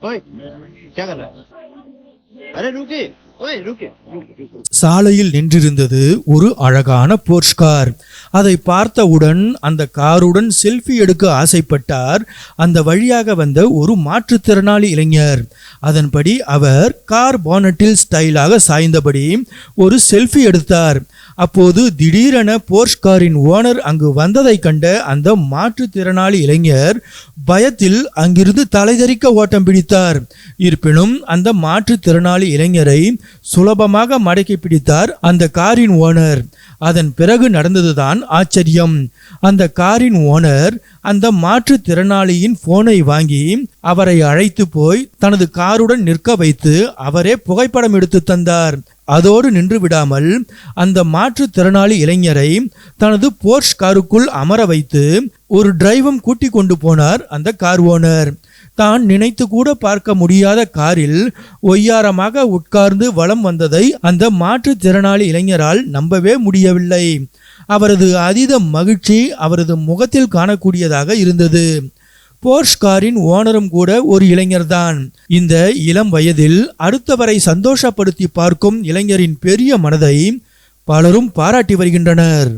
ओए क्या कर है? अरे रुके। சாலையில் நின்றிருந்தது ஒரு அழகான போர்ஷ் கார் அதை பார்த்தவுடன் அந்த காருடன் செல்ஃபி எடுக்க ஆசைப்பட்டார். அந்த வழியாக வந்த ஒரு மாற்றுத்திறனாளி இளைஞர். அதன்படி அவர் கார் பானட்டில் ஸ்டைலாக சாய்ந்தபடி ஒரு செல்ஃபி எடுத்தார். அப்போது திடீரென போர்ஷ் காரின் ஓனர் அங்கு வந்ததை கண்ட அந்த மாற்றுத்திறனாளி இளைஞர் பயத்தில் அங்கிருந்து தலைதறிக்க ஓட்டம் பிடித்தார். இருப்பினும் அந்த மாற்றுத்திறனாளி இளைஞரை சுலபமாக மடக்கி பிடித்தார் அந்த காரின் ஓனர். அதன் பிறகு நடந்ததுதான் ஆச்சரியம். அந்த காரின் ஓனர் அந்த மாற்றுத்திறனாளியின் போனை வாங்கி அவரை அழைத்து போய் தனது காருடன் நிற்க வைத்து அவரே புகைப்படம் எடுத்து தந்தார். அதோடு நின்று விடாமல் அந்த மாற்றுத்திறனாளி இளைஞரை தனது போர்ஷ் காருக்குள் அமர வைத்து ஒரு டிரைவும் கூட்டி கொண்டு போனார் அந்த கார் ஓனர். தான் நினைத்து கூட பார்க்க முடியாத காரில் ஒய்யாரமாக உட்கார்ந்து வலம் வந்ததை அந்த மாற்றுத்திறனாளி இளைஞரால் நம்பவே முடியவில்லை. அவரது அதீத மகிழ்ச்சி அவரது முகத்தில் காணக்கூடியதாக இருந்தது. போர்ஷ் காரின் ஓனரும் கூட ஒரு இளைஞர்தான் இந்த இளம் வயதில் அடுத்தவரை சந்தோஷப்படுத்தி பார்க்கும் இளைஞரின் பெரிய மனதை பலரும் பாராட்டி வருகின்றனர்.